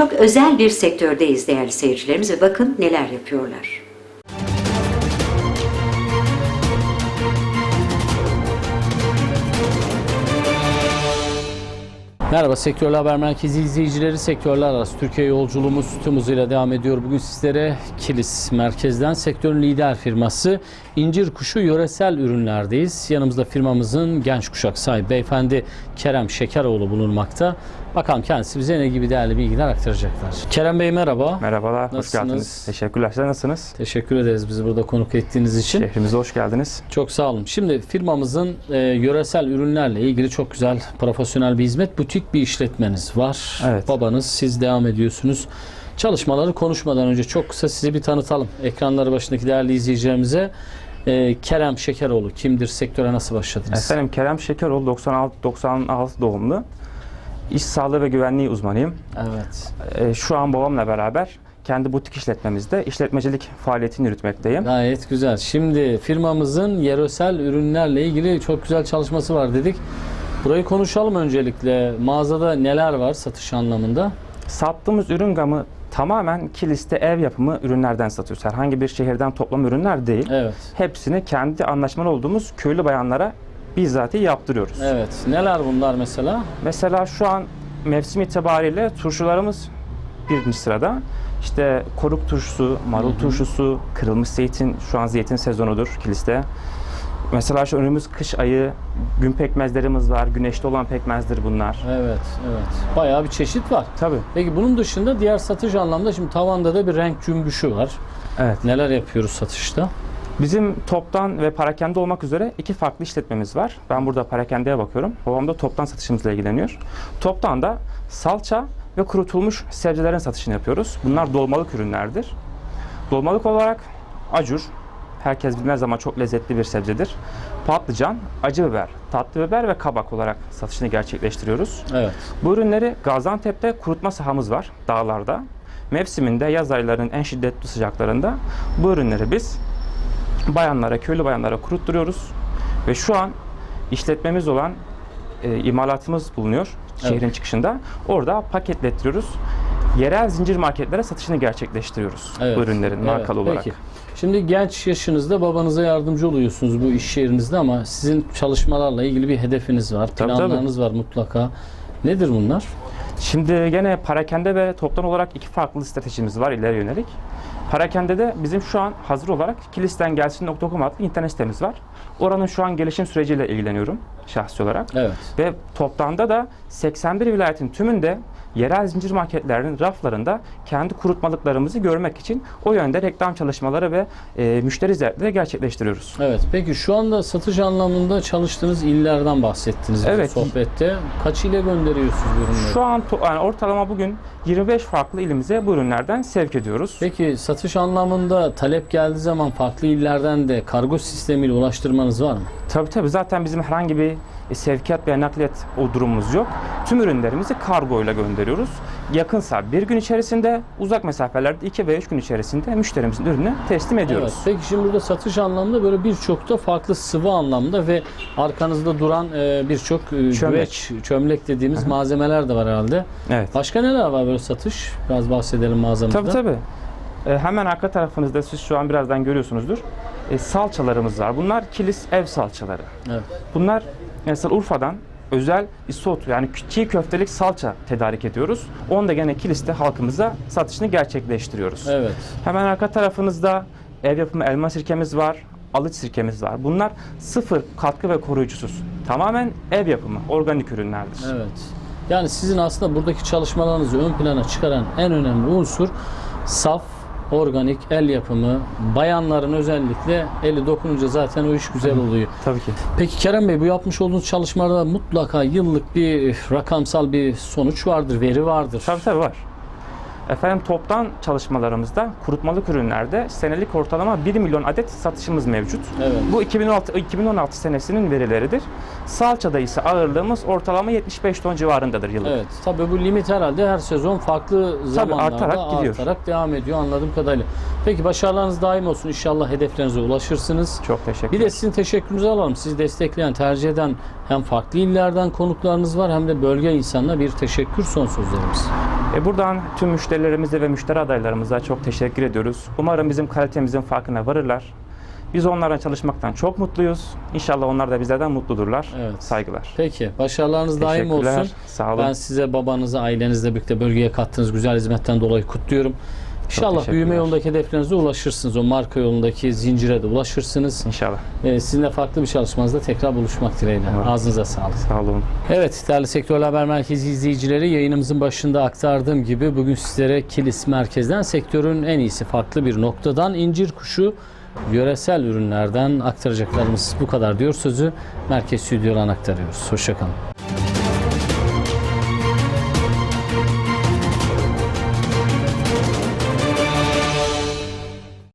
Çok özel bir sektördeyiz değerli seyircilerimiz ve bakın neler yapıyorlar. Merhaba Sektörler Haber Merkezi izleyicileri. Sektörler arası Türkiye yolculuğumuz tüm hızıyla devam ediyor. Bugün sizlere Kilis merkezden sektörün lider firması İncir Kuşu yöresel ürünlerdeyiz. Yanımızda firmamızın genç kuşak sahibi beyefendi Kerem Şekeroğlu bulunmakta. Bakalım kendisi bize ne gibi değerli bilgiler aktaracaklar. Kerem Bey merhaba. Merhabalar, hoş Nasılsınız? geldiniz. Teşekkürler. Siz nasılsınız? Teşekkür ederiz bizi burada konuk ettiğiniz için. Şehrimize hoş geldiniz. Çok sağ olun. Şimdi firmamızın e, yöresel ürünlerle ilgili çok güzel profesyonel bir hizmet, butik bir işletmeniz var. Evet. Babanız, siz devam ediyorsunuz. Çalışmaları konuşmadan önce çok kısa sizi bir tanıtalım. Ekranları başındaki değerli izleyicilerimize. E, Kerem Şekeroğlu kimdir? Sektöre nasıl başladınız? Efendim Kerem Şekeroğlu 96 96 doğumlu. İş sağlığı ve güvenliği uzmanıyım. Evet. Ee, şu an babamla beraber kendi butik işletmemizde işletmecilik faaliyetini yürütmekteyim. Gayet güzel. Şimdi firmamızın yöresel ürünlerle ilgili çok güzel çalışması var dedik. Burayı konuşalım öncelikle. Mağazada neler var satış anlamında? Sattığımız ürün gamı tamamen kiliste ev yapımı ürünlerden satıyoruz. Herhangi bir şehirden toplam ürünler değil. Evet. Hepsini kendi anlaşmalı olduğumuz köylü bayanlara bizzatihi yaptırıyoruz. Evet. Neler bunlar mesela? Mesela şu an mevsim itibariyle turşularımız birinci sırada. İşte koruk turşusu, marul turşusu, kırılmış zeytin, şu an zeytin sezonudur kiliste. Mesela şu önümüz kış ayı, gün pekmezlerimiz var, güneşli olan pekmezdir bunlar. Evet, evet. Bayağı bir çeşit var. Tabii. Peki bunun dışında diğer satış anlamda şimdi tavanda da bir renk cümbüşü var. Evet. Neler yapıyoruz satışta? Bizim toptan ve parakende olmak üzere iki farklı işletmemiz var. Ben burada parakendeye bakıyorum. Babam da toptan satışımızla ilgileniyor. Toptan da salça ve kurutulmuş sebzelerin satışını yapıyoruz. Bunlar dolmalık ürünlerdir. Dolmalık olarak acur, herkes bilmez ama çok lezzetli bir sebzedir. Patlıcan, acı biber, tatlı biber ve kabak olarak satışını gerçekleştiriyoruz. Evet. Bu ürünleri Gaziantep'te kurutma sahamız var dağlarda. Mevsiminde yaz aylarının en şiddetli sıcaklarında bu ürünleri biz bayanlara, köylü bayanlara kurutturuyoruz. Ve şu an işletmemiz olan e, imalatımız bulunuyor şehrin çıkışında. Orada paketlettiriyoruz. Yerel zincir marketlere satışını gerçekleştiriyoruz Evet. bu ürünlerin Evet, markalı olarak. Peki. Şimdi genç yaşınızda babanıza yardımcı oluyorsunuz bu iş yerinizde ama sizin çalışmalarla ilgili bir hedefiniz var, Tabii, planlarınız var mutlaka. Nedir bunlar? Şimdi gene parakende ve toptan olarak iki farklı stratejimiz var ileri yönelik. Parakende bizim şu an hazır olarak kilisten adlı internet sitemiz var. Oranın şu an gelişim süreciyle ilgileniyorum şahsi olarak. Evet. Ve toplamda da 81 vilayetin tümünde yerel zincir marketlerinin raflarında kendi kurutmalıklarımızı görmek için o yönde reklam çalışmaları ve e, müşteri ziyaretleri gerçekleştiriyoruz. Evet. Peki şu anda satış anlamında çalıştığınız illerden bahsettiniz bu Evet. sohbette. Kaç ile gönderiyorsunuz bu ürünleri? Şu an to- yani ortalama bugün 25 farklı ilimize bu ürünlerden sevk ediyoruz. Peki satış anlamında talep geldiği zaman farklı illerden de kargo sistemiyle ulaştırmanız var mı? Tabii tabii zaten bizim herhangi bir e, sevkiyat veya nakliyat o durumumuz yok. Tüm ürünlerimizi kargo ile gönderiyoruz. Yakınsa bir gün içerisinde, uzak mesafelerde iki veya üç gün içerisinde müşterimizin ürünü teslim ediyoruz. Evet. Peki şimdi burada satış anlamında böyle birçok da farklı sıvı anlamda ve arkanızda duran e, birçok e, güveç, çömlek dediğimiz malzemeler de var herhalde. Evet. Başka neler var böyle satış? Biraz bahsedelim mağazamızda. Tabii tabii. E, hemen arka tarafınızda siz şu an birazdan görüyorsunuzdur. E, salçalarımız var. Bunlar kilis ev salçaları. Evet. Bunlar mesela Urfa'dan özel isot yani çiğ köftelik salça tedarik ediyoruz. Onu da gene kiliste halkımıza satışını gerçekleştiriyoruz. Evet. Hemen arka tarafınızda ev yapımı elma sirkemiz var, alıç sirkemiz var. Bunlar sıfır katkı ve koruyucusuz. Tamamen ev yapımı, organik ürünlerdir. Evet. Yani sizin aslında buradaki çalışmalarınızı ön plana çıkaran en önemli unsur saf, organik, el yapımı, bayanların özellikle eli dokununca zaten o iş güzel oluyor. Tabii ki. Peki Kerem Bey bu yapmış olduğunuz çalışmalarda mutlaka yıllık bir rakamsal bir sonuç vardır, veri vardır. Tabii tabii var. Efendim toptan çalışmalarımızda kurutmalık ürünlerde senelik ortalama 1 milyon adet satışımız mevcut. Evet. Bu 2016 2016 senesinin verileridir. Salçada ise ağırlığımız ortalama 75 ton civarındadır yıllık. Evet. Tabii bu limit herhalde her sezon farklı zamanlarda artarak gidiyor. artarak devam ediyor anladığım kadarıyla. Peki başarılarınız daim olsun. İnşallah hedeflerinize ulaşırsınız. Çok teşekkür Bir de sizin teşekkürünüzü alalım. Sizi destekleyen, tercih eden hem farklı illerden konuklarınız var hem de bölge insanına bir teşekkür son sözlerimiz. E buradan tüm müşterilerimize ve müşteri adaylarımıza çok teşekkür ediyoruz. Umarım bizim kalitemizin farkına varırlar. Biz onlarla çalışmaktan çok mutluyuz. İnşallah onlar da bizlerden mutludurlar. Evet. Saygılar. Peki başarılarınız daim olsun. Sağ olun. Ben size babanızı, ailenizle birlikte bölgeye kattığınız güzel hizmetten dolayı kutluyorum. İnşallah büyüme yolundaki hedeflerinize ulaşırsınız. O marka yolundaki zincire de ulaşırsınız. İnşallah. Ee, sizinle farklı bir çalışmanızda tekrar buluşmak dileğiyle. Evet. Ağzınıza sağlık. Sağ olun. Evet değerli Sektör Haber Merkezi izleyicileri yayınımızın başında aktardığım gibi bugün sizlere Kilis Merkez'den sektörün en iyisi farklı bir noktadan incir kuşu yöresel ürünlerden aktaracaklarımız bu kadar diyor sözü Merkez Stüdyo'dan aktarıyoruz. Hoşçakalın.